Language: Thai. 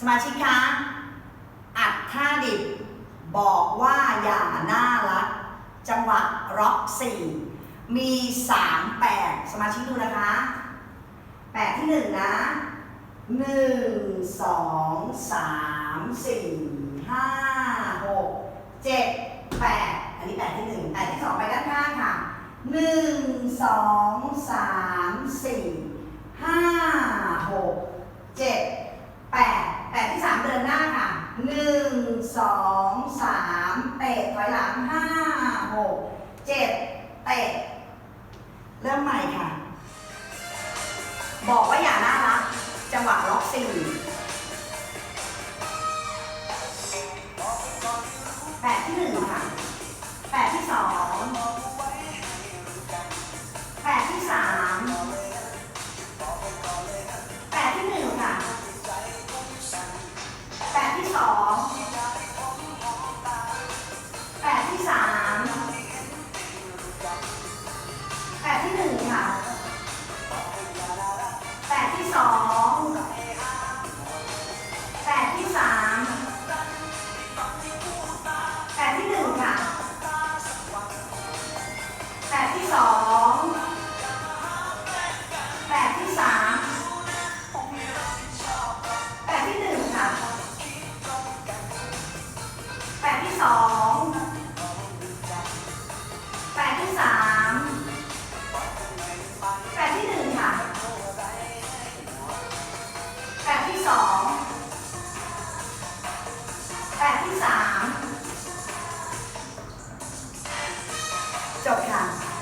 สมาชิกคะ อัดท่าดิบ บอกว่าอย่าน่ารัก จังหวะร็อกสี่มีสามแปดสมาชิกดูนะคะแปดที่หนึ่งนะหนึ่งสองสามสี่ห้าหกเจ็ดแปดอันนี้แปดที่หนึ่งแปดที่สองไปด้านข้างค่ะหนึ่งสองสามสี่ห้าหก สองสามเตะถอยหลังห้าหกเจ็ดเตะ เริ่มใหม่ค่ะ บอกว่าอย่าน่ารัก จังหวะล็อกสี่แปดที่หนึ่งค่ะแปดที่สองแปดที่สามแปดที่หนึ่งค่ะแปดที่สอง แปดที่หนึ่งค่ะ แปดที่สอง แปดที่สาม แปดที่หนึ่งค่ะ แปดที่สอง แปดที่สาม แปดที่หนึ่งค่ะ แปดที่สอง สอแปดที่สามจบค่ะ